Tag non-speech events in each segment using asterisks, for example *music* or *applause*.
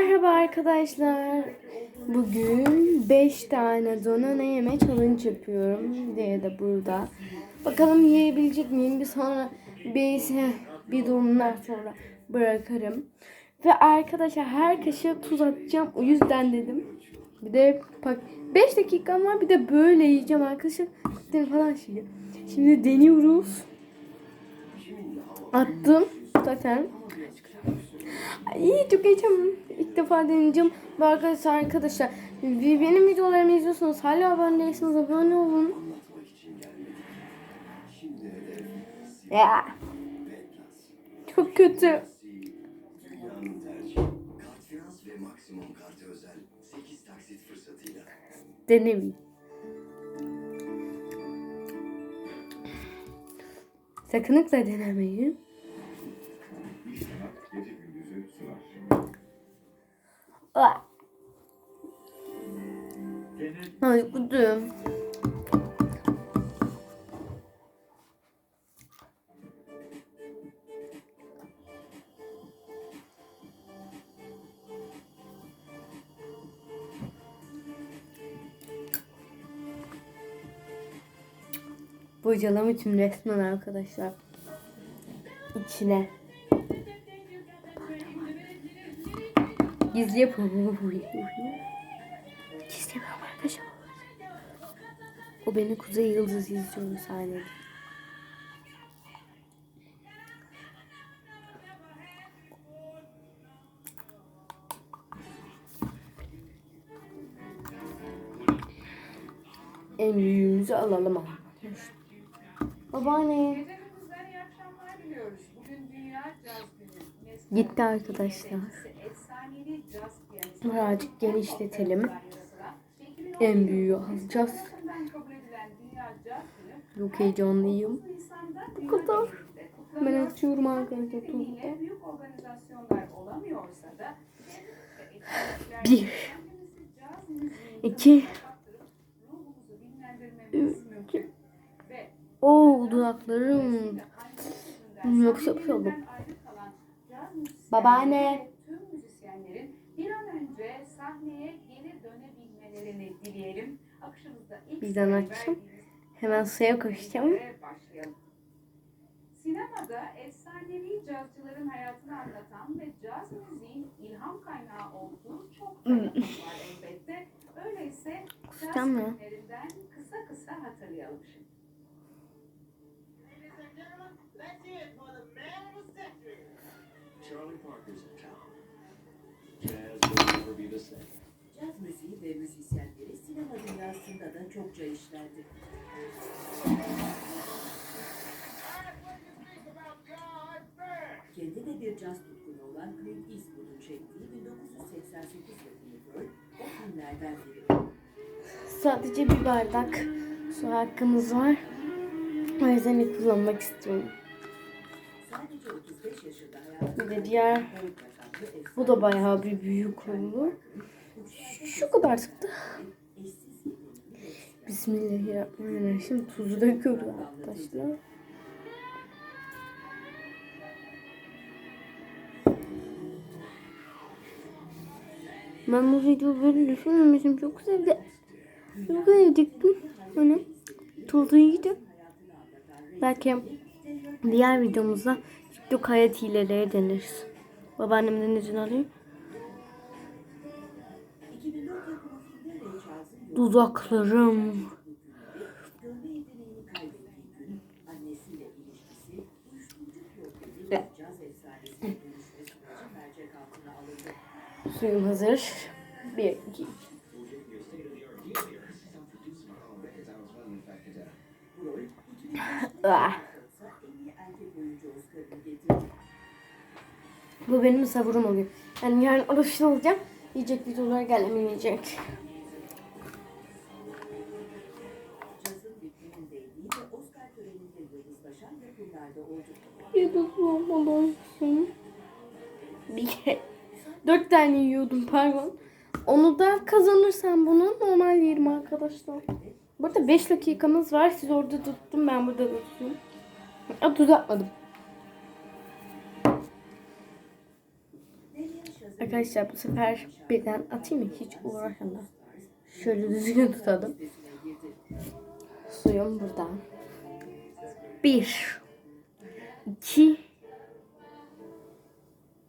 Merhaba arkadaşlar. Bugün 5 tane donana yeme challenge yapıyorum. Diye de burada. Bakalım yiyebilecek miyim? Bir sonra bir, bir durumdan sonra bırakırım. Ve arkadaşlar her kaşığa tuz atacağım. O yüzden dedim. Bir de bak 5 dakikam var. Bir de böyle yiyeceğim arkadaşlar. Falan şey. Şimdi deniyoruz. Attım zaten. Ay çok heyecanlıyım. İlk defa deneyeceğim. Bu arkadaşlar arkadaşlar benim videolarımı izliyorsanız hala abone değilseniz abone olun. Ya. Çok kötü. Dünyanın tercihi. Kart finans ve maksimum kartı özel 8 taksit fırsatıyla. Denemeyin. Sakınlıkla denemeyin. Ay kudum. Bocalama için resmen arkadaşlar. İçine. Gizli yapalım. Gizli yapalım arkadaşlar. O beni Kuzey Yıldız izliyor sahnede. En büyüğümüzü alalım ama. Babaanne. Gitti arkadaşlar. Birazcık genişletelim. yaratılan ve 2011 En büyüğü alacağız. Çok heyecanlıyım. 9 Nisan'da Bu kadar. Ben açıyorum arkadaşlar tuzda. Bir. İki. Ve Oo dudaklarım. Yok yapıyordum. Babaanne. Tüm müzisyenlerin bir an önce sahneye geri dönebilmelerini dileyelim. Akışımızda ilk Bizden verdiğimiz Hemen suya koşacağım. Sinemada efsanevi cazcıların hayatını anlatan ve caz müziğin ilham kaynağı olduğu çok tanıtım var elbette. Öyleyse caz think about God first? Kendi de bir caz tutkunu olan Clint Eastwood'un çektiği 1988 yapımı Pearl, o filmlerden biri. Sadece bir bardak su hakkımız var. O yüzden ilk kullanmak istiyorum. Sadece 35 yaşında hayatını Bir de diğer bu da bayağı bir büyük oldu. Şu kadar çıktı. Bismillahirrahmanirrahim. Tuzu döküyoruz arkadaşlar. Ben bu videoyu böyle düşünmemişim. Çok sevdim. Çok sevdim. Hani tuzu yiyeceğim. Belki diğer videomuzda TikTok hayat hileleri deneriz. Babaannemden izin alayım. İyi erkek oyuncu Oscar'ını getirdi. Bu benim savurum oluyor. Yani yarın oruçlu olacağım. Yiyecek videolar gelmeyecek. Tane yiyordum pardon. Onu da kazanırsam bunu normal yerim arkadaşlar. Burada 5 dakikamız var. Siz orada tuttum ben burada tuttum. Aa, tuz atmadım. Arkadaşlar bu sefer birden atayım mı? Hiç uğraşamam. Şöyle düzgün tutalım. Suyum burada. Bir. iki,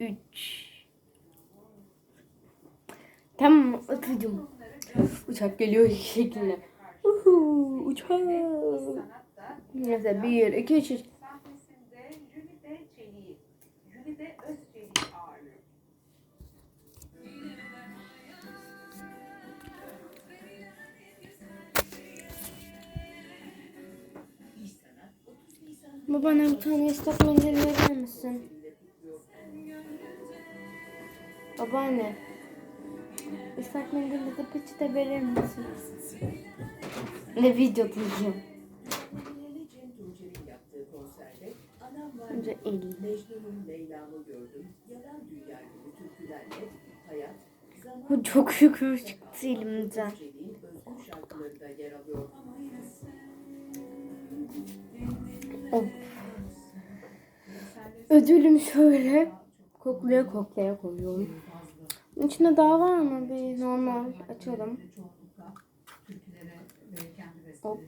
Üç. Tamam atacağım. Uçak geliyor şeklinde. Uhu, uçak. Neyse bir, iki, üç. sahnesinde Jülide Çelik'i, Jülide Özçelik'i ağırlıyor. İş sanat 30 Nisan Babana bir tane ıslak mendil verir misin? Babaanne. Islak mendille de peçete verir misin? Ne video diyeceğim. Önce el. Bu çok şükür çıktı elimden. Of. Ödülüm şöyle. Koklaya koklaya koyuyorum. İçinde daha var mı? Bir normal açalım. Hop.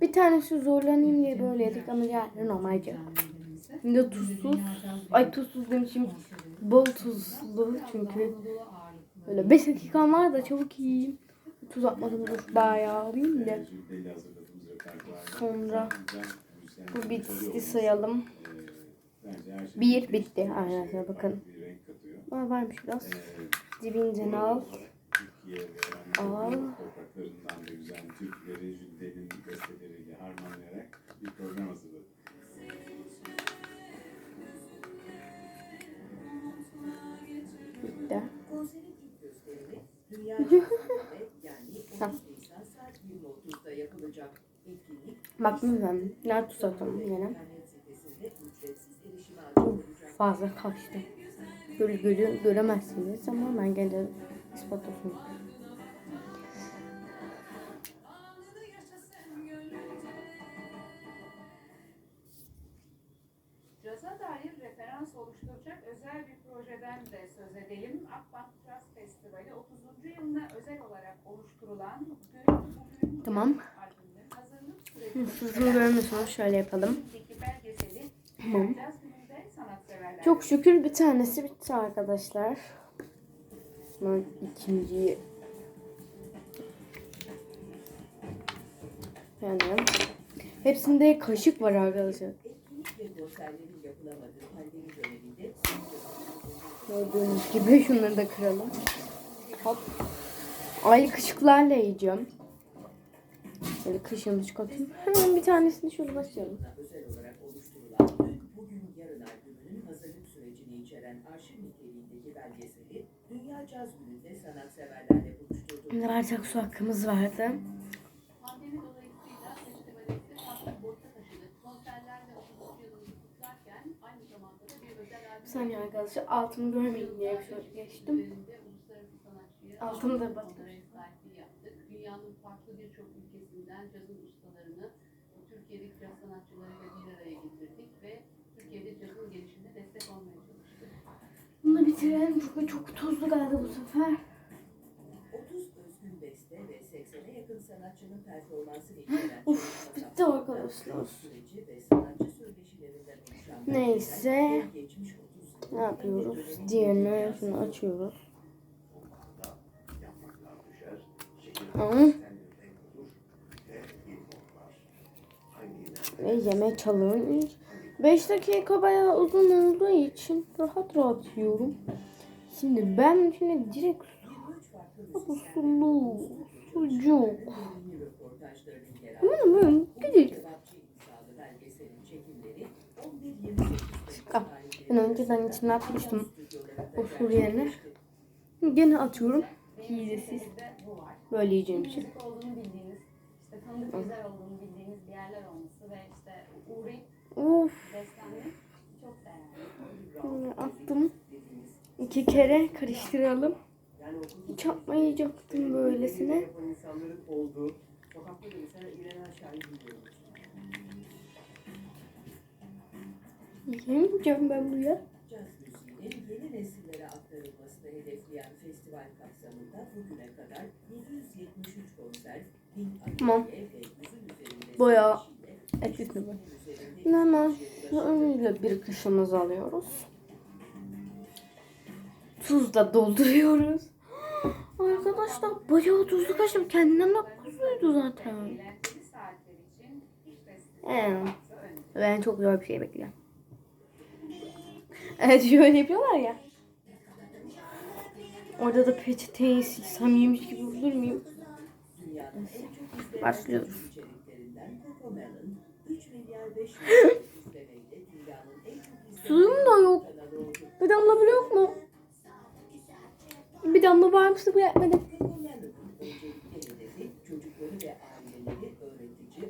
Bir tanesi zorlanayım diye böyle yedik ama diğerleri normalce. Şimdi tuzsuz. Ay tuzsuz demişim. Bol tuzlu çünkü. Böyle 5 dakikam var da çabuk yiyeyim. Tuz atmadım dur bayağı alayım da. Sonra bu bitti sayalım. Bir bitti arkadaşlar bakın. Var varmış biraz. Ee, Dibinden al. Al. Topraklarından da güzel türküleri, Jülden'in besteleriyle harmanlayarak bir program hazırladık. Bitti. Konserin ilk gösterimi Dünya Cazibe'de yani 30 Tamam. Nisan saat 20.30'da yapılacak. Etkinlik Bak bilmem. Nerede tuz atalım yine. Fazla kaçtı. Böyle görü göremezsiniz ama ben gene de ispat olsun. Caza dair referans oluşturacak özel bir projeden de söz edelim. Akbank Jazz Festivali 30. yılına özel olarak oluşturulan Dün Bugün Tamam. Sizin görmüyorsunuz. Şöyle yapalım. Belgeseli Tamam. Çok şükür bir tanesi bitti arkadaşlar. Ben ikinciyi yani hepsinde kaşık var arkadaşlar. Gördüğünüz gibi şunları da kıralım. Hop. Ay kaşıklarla yiyeceğim. Böyle kaşığımı çıkartayım. Hemen bir tanesini şöyle başlayalım. özel olarak oluşturulan Dün Bugün Yarın albümünün hazırlık sürecini içeren arşiv niteliğindeki belgeseli Dünya Caz Günü'nde sanatseverlerle buluşturdu. Ne bardak su hakkımız vardı. Pandemi dolayısıyla festivalimizi farklı boyuta taşıdık. Konserlerle 30. yılını kutlarken aynı zamanda da bir özel albüm Bir saniye arkadaşlar altımı görmeyin diye şöyle geçtim. Altını da batır. Dünyanın farklı birçok ülkesinden cazın ustalarını Türkiye'deki caz sanatçılarıyla Bunu bitirelim çünkü çok tuzlu geldi bu sefer. 30 özgün beste ve 80'e yakın sanatçının performansını içeren Uf, bitti arkadaşlar. süreci ve sanatçı söyleşilerinden oluşan Neyse. belgesel, geçmiş 30 Ne yapıyoruz? Diğerini şunu açıyoruz. Kurulur ve yemek challenge. 5 dakika bayağı uzun olduğu için rahat rahat yiyorum. Şimdi ben şimdi direkt 23 farklı bu sulu, sucuk. 11-28 Temmuz Ah, Ben önceden içine atmıştım usul yerine. gerçekleşti. Gene atıyorum. Hilesiz. Böyle yiyeceğim için. Müzik İki kere karıştıralım. Hiç atmayacaktım böylesine. Yemeyeceğim ben bu ya. Yeni nesillere aktarılmasını hedefleyen festival kapsamında bugüne kadar 773 konser, 1000 Tamam. atölye ve yüzün üzerinde Bayağı üzerinde Hemen içerikleri öyle bir kışımızı alıyoruz. Tuzla dolduruyoruz. *gasps* Arkadaşlar bayağı tuzlu kaşım. Kendinden de tuzluydu zaten. Evet. Ben çok zor bir şey bekliyorum. Evet şöyle yapıyorlar ya. Orada da peçeteyi silsem yemiş gibi olur muyum? İzlenen Başlıyoruz. çocuk içeriklerinden Cocomelon, 3 milyar 500 milyon izlemeyle dünyanın en çok izlenen Suyum da yok. kanalı oldu. Bir damla bile yok mu?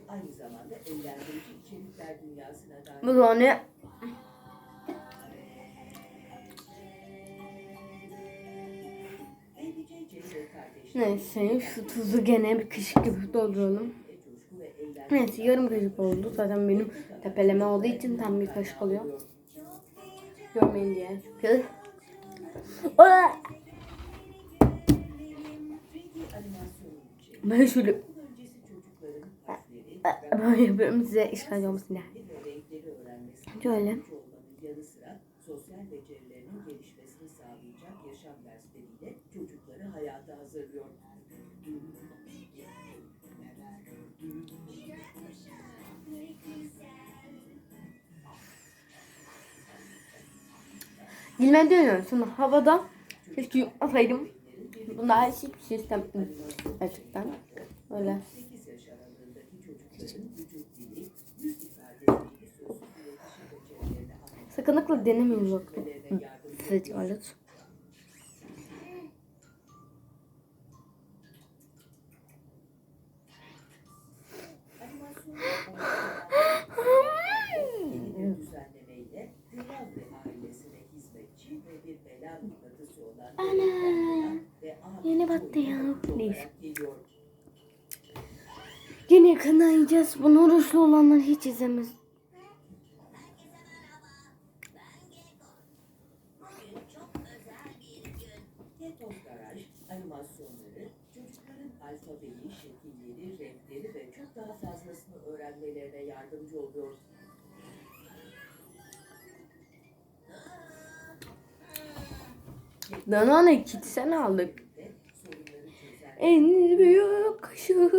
Aynı zamanda eğlendirici içerikler dünyasına dair. Bu ne? Neyse şu tuzu gene bir kaşık gibi dolduralım. Neyse yarım kaşık oldu. Zaten benim tepeleme olduğu için tam bir kaşık oluyor. Görmeyin diye çünkü. Ben şöyle böyle yapıyorum size işgal olmasın öğrenmesi Şöyle. sosyal becerilerinin gelişmesini sağlayacak yaşam dersleriyle çocukları hayata hazırlıyor. Dilime dönüyorum. Sonra havada keşke yutmasaydım. Bunda her şey bir sistem. Gerçekten. Öyle. 8 yaş aralığındaki çocukların vücut dili, yüz ifadesi, sözlük iletişim becerilerini anlatmak Sakınlıkla denemeyin bak. yardımcı Size tuvalet. Animasyon yeni bir düzenlemeyle Hürrem ve ailesine hizmetçi ve bir bela mıknatısı olan Ana, yeni battı ya. Neyse. Yine yakından yiyeceğiz. Bunu oruçlu olanlar hiç izlemez. Animasyonları çocukların alfabeyi, şekilleri, renkleri ve çok daha fazlasını öğrenmelerine yardımcı oluyor. Danone kitsen aldık. En büyük kaşığı,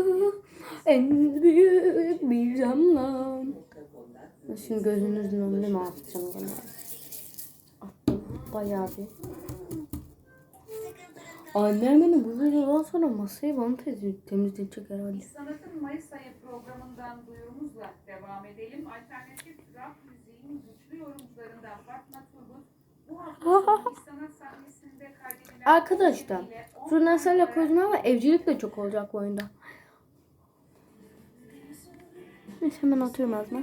en büyük bir damla. nokta.com'dan Şimdi gözünüzün önüne mi atacağım gene? Attım bayağı bir. Annem beni bu videodan sonra masayı bana temizleyecek herhalde. Sanat'ın Mayıs ayı programından duyurumuzla devam edelim. Alternatif rock müziğin güçlü yorumcularından Fatma Turgut bu hafta *laughs* Sanat kaydedilen Arkadaşlar, tane koydum ama evcilik de çok olacak bu oyunda. Neyse hemen atıyorum ağzıma.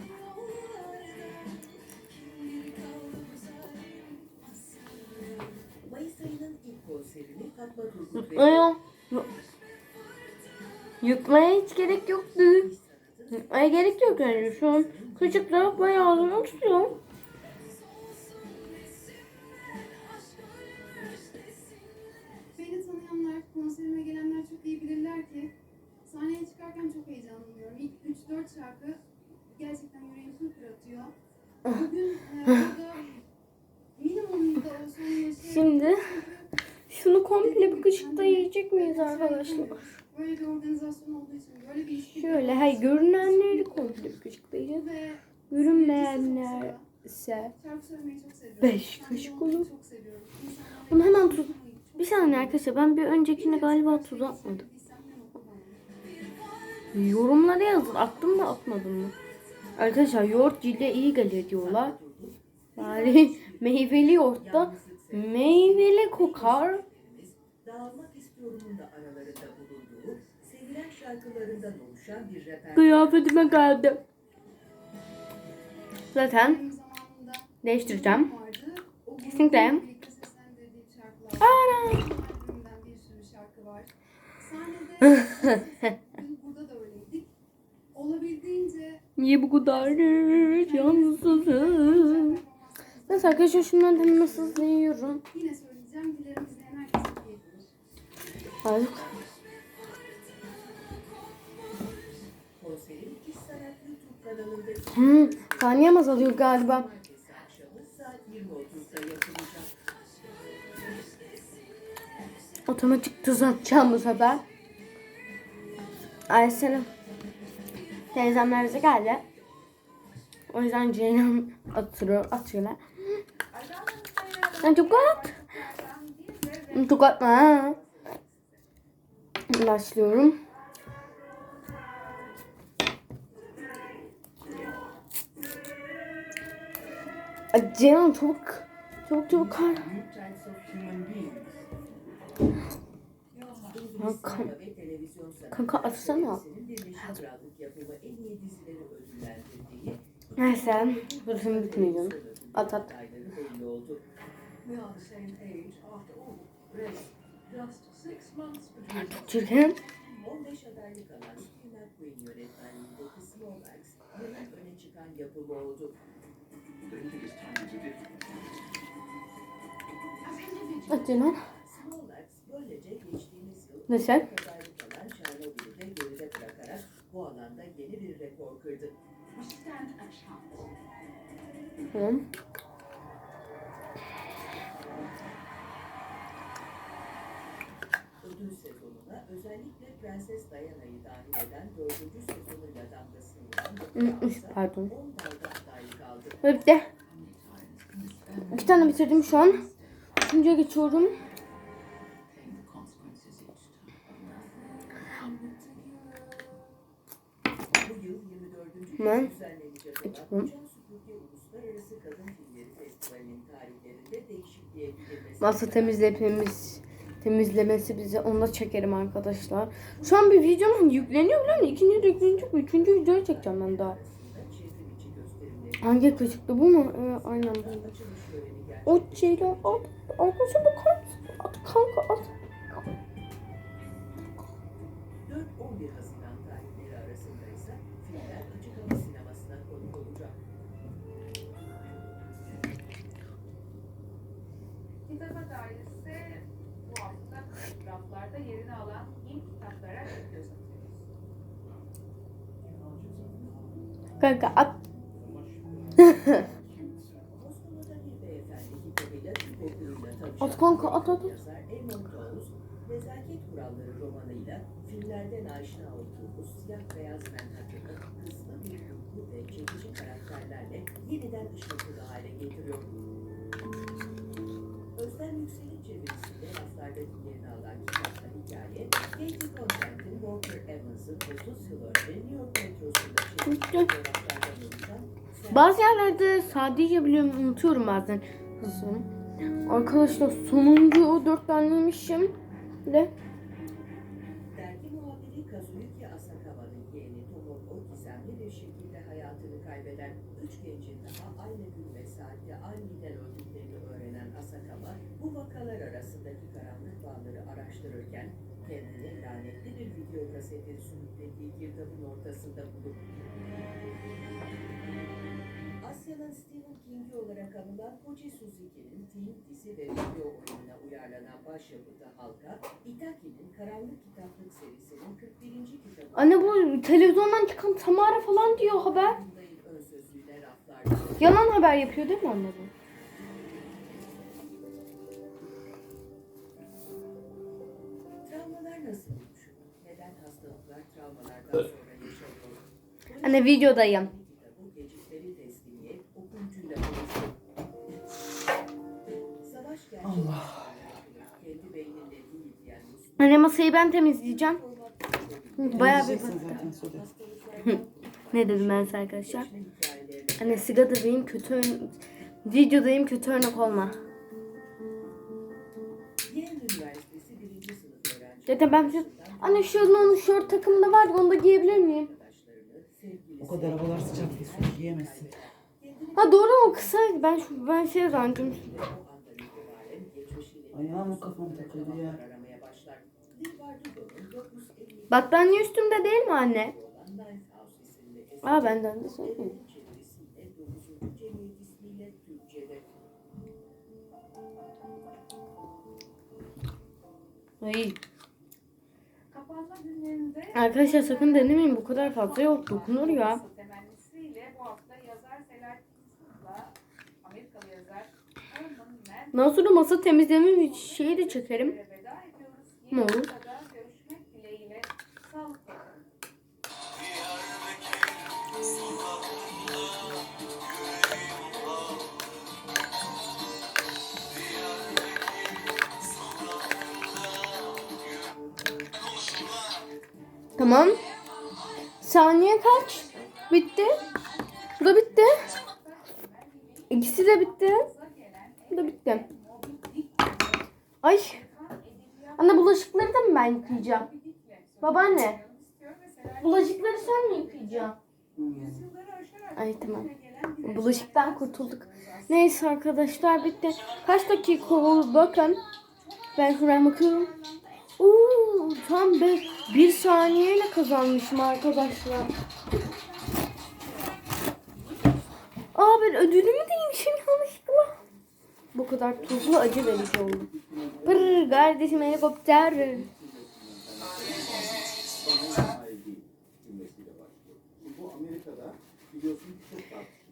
Yutmaya hiç gerek yoktu. Yutmaya gerek yok yani. Şu an küçükler bayağı ağzına tutuyor. İse şarkı söylemeyi çok seviyorum. Beş Sahne kaşık olmayı olur. Bunu hemen tuz- bir saniye arkadaşlar ben bir öncekine galiba tuz atmadım. Yorumlara yazın attım mı atmadım mı? Arkadaşlar yoğurt cilde iyi geliyor diyorlar. Bari *laughs* meyveli yoğurtta meyveli kokar. Dağılmak istiyorumun da aralarında bulunduğu sevilen şarkılarından oluşan bir repertuar. Kıyafetime geldi. Zaten değiştireceğim. Kesinlikle. Ana! Albümümden bir sürü şarkı var. Sahnede *laughs* burada da öyleydik. Olabildiğince Niye bu kadar yalnızsızım? Neyse arkadaşlar şunları hemen nasıl hızlı yiyorum. Yine söyleyeceğim. Dilerim izleyen herkese keyiflidir. Hadi. Konserin İş Sanat YouTube kanalında Hmm, saniyem azalıyor galiba. Otomatik tuz atacağım bu sefer. Ayşe'nin teyzemler bize geldi. O yüzden Ceylan atıyor, atıyorlar. Ben çok at. Çok atma. ha. Başlıyorum. Ceylan çabuk. Çabuk çabuk kar. İngiliz kan- Kanka atsana. Neyse. Bu film bitmeyeceğim. At at. adayları belli oldu. We geride bırakarak bu alanda yeni bir rekor kırdı. Tamam. Ödül sezonuna özellikle Prenses Diana'yı dahil eden dördüncü sezonuyla damgasını vuran Pardon. 10 dalda adaylık aldı. Ve bir de iki tane bitirdim şu an. Üçüncüye geçiyorum. Masa temizlememiz temizlemesi bize onu da çekerim arkadaşlar. Şu an bir videom yükleniyor biliyor musun? İkinci de yüklenecek. Üçüncü videoyu çekeceğim ben daha. Hangi kaşıklı bu mu? Evet, aynen bu. O şeyle at. Arkadaşlar bakar mısın? At kanka at. Kanka at. At kanka, at, at. filmlerden aşina olduğumuz siyah beyaz Manhattan'ı hızlı bir kurgu ve çekici karakterlerle yeniden ışıltılı hale getiriyor. Özlem Yüksel'in çevirisinde raflardaki yerini alan kitapta hikaye, Katie Content'in Walker Evans'ın 30 yıl önce New York metrosunda Bazı yerlerde sadece biliyorum unutuyorum bazen hızlı. Arkadaşlar sonuncu o dört taneymişim de. Arasındaki karanlık bağları araştırırken kendini lanetli bir video kaseti sürüklediği girdabın ortasında bulur. Asya'nın Stephen King'i olarak anılan Koji Suzuki'nin film, dizi ve video oyununa uyarlanan başyapıtı Halka, Itaki'nin Karanlık Kitaplık serisinin 41. kitabı Anne bu televizyondan çıkan Samara falan diyor haber. Yalan haber yapıyor değil mi anne bu? Değil diyen Müslüman. Anne masayı ben temizleyeceğim. Bayağı bir *laughs* Ne dedim ben size arkadaşlar? Anne sigaradayım kötü ön- videodayım kötü örnek olma. Zaten ben şu, anne şunun şort takımında var onu da giyebilir miyim? O kadar havalar sıcak ki su giyemezsin. Ha doğru mu kısa? Ben şu ben şey zannettim. Ayağım kafam takıldı ya. Battaniye üstümde değil mi anne? Aa benden de söyleyeyim. Ay. Arkadaşlar sakın denemeyin bu kadar fazla yok dokunur ya. Sonra masa temizleme şeyi de çekerim. Ne olur? Tamam. Saniye kaç? Bitti. Bu da bitti. İkisi de bitti. Bu da bitti. Ay. Anne bulaşıkları da mı ben yıkayacağım? Babaanne. Bulaşıkları sen mi yıkayacaksın? Ay tamam. Bulaşıktan kurtulduk. Neyse arkadaşlar bitti. Kaç dakika oldu bakın. Ben şuradan bakıyorum. Oo, tam bir, bir saniyeyle kazanmışım arkadaşlar. Aa ben ödülümü değmişim yanlışlıkla. Bu kadar tuzlu acı verici oldu. Pırr kardeşim helikopter.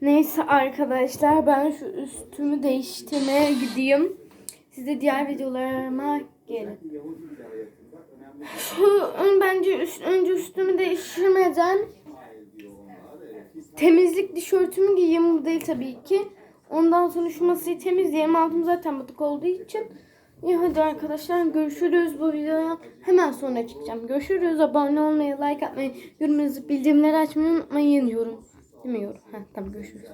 Neyse arkadaşlar ben şu üstümü değiştirmeye gideyim. Siz de diğer videolarıma gelin. Bence üst, önce üstümü değiştirmeden temizlik tişörtümü giyeyim. Bu değil tabii ki. Ondan sonra şu masayı temizleyelim. Altım zaten batık olduğu için. İyi hadi arkadaşlar görüşürüz bu videoya. Hemen sonra çıkacağım. Görüşürüz. Abone olmayı, like atmayı, yorum yazıp bildirimleri açmayı unutmayın. Yorum. Demiyorum. Ha, tamam görüşürüz.